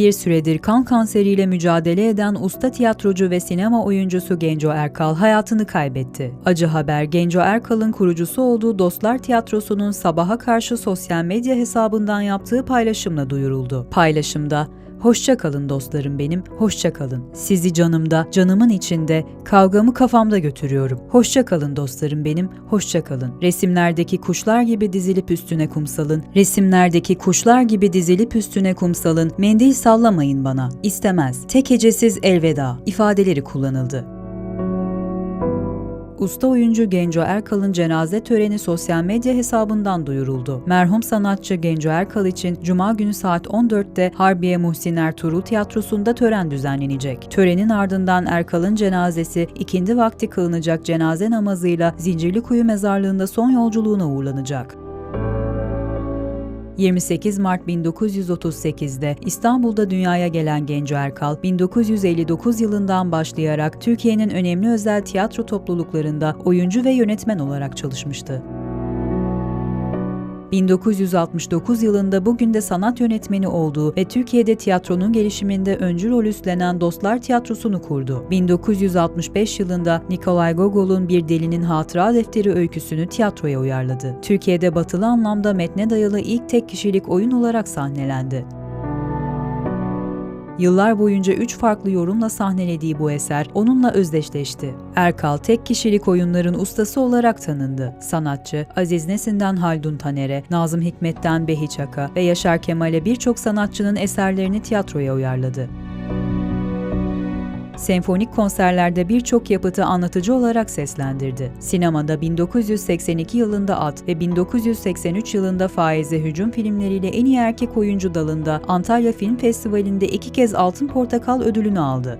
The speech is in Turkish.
Bir süredir kan kanseriyle mücadele eden usta tiyatrocu ve sinema oyuncusu Genco Erkal hayatını kaybetti. Acı haber Genco Erkal'ın kurucusu olduğu Dostlar Tiyatrosu'nun sabaha karşı sosyal medya hesabından yaptığı paylaşımla duyuruldu. Paylaşımda Hoşça kalın dostlarım benim, hoşça kalın. Sizi canımda, canımın içinde, kavgamı kafamda götürüyorum. Hoşça kalın dostlarım benim, hoşça kalın. Resimlerdeki kuşlar gibi dizilip üstüne kumsalın. Resimlerdeki kuşlar gibi dizilip üstüne kumsalın. Mendil sallamayın bana. İstemez. Tek hecesiz elveda ifadeleri kullanıldı. Usta oyuncu Genco Erkal'ın cenaze töreni sosyal medya hesabından duyuruldu. Merhum sanatçı Genco Erkal için Cuma günü saat 14'te Harbiye Muhsin Ertuğrul Tiyatrosu'nda tören düzenlenecek. Törenin ardından Erkal'ın cenazesi ikindi vakti kılınacak cenaze namazıyla Zincirlikuyu Mezarlığı'nda son yolculuğuna uğurlanacak. 28 Mart 1938'de İstanbul'da dünyaya gelen Genco Erkal, 1959 yılından başlayarak Türkiye'nin önemli özel tiyatro topluluklarında oyuncu ve yönetmen olarak çalışmıştı. 1969 yılında bugün de sanat yönetmeni olduğu ve Türkiye'de tiyatronun gelişiminde öncü rol üstlenen Dostlar Tiyatrosu'nu kurdu. 1965 yılında Nikolay Gogol'un Bir Delinin Hatıra Defteri öyküsünü tiyatroya uyarladı. Türkiye'de batılı anlamda metne dayalı ilk tek kişilik oyun olarak sahnelendi. Yıllar boyunca üç farklı yorumla sahnelediği bu eser onunla özdeşleşti. Erkal tek kişilik oyunların ustası olarak tanındı. Sanatçı, Aziz Nesin'den Haldun Taner'e, Nazım Hikmet'ten Behi Çak'a ve Yaşar Kemal'e birçok sanatçının eserlerini tiyatroya uyarladı. Senfonik konserlerde birçok yapıtı anlatıcı olarak seslendirdi. Sinemada 1982 yılında At ve 1983 yılında Faize Hücum filmleriyle en iyi erkek oyuncu dalında Antalya Film Festivali'nde iki kez Altın Portakal ödülünü aldı.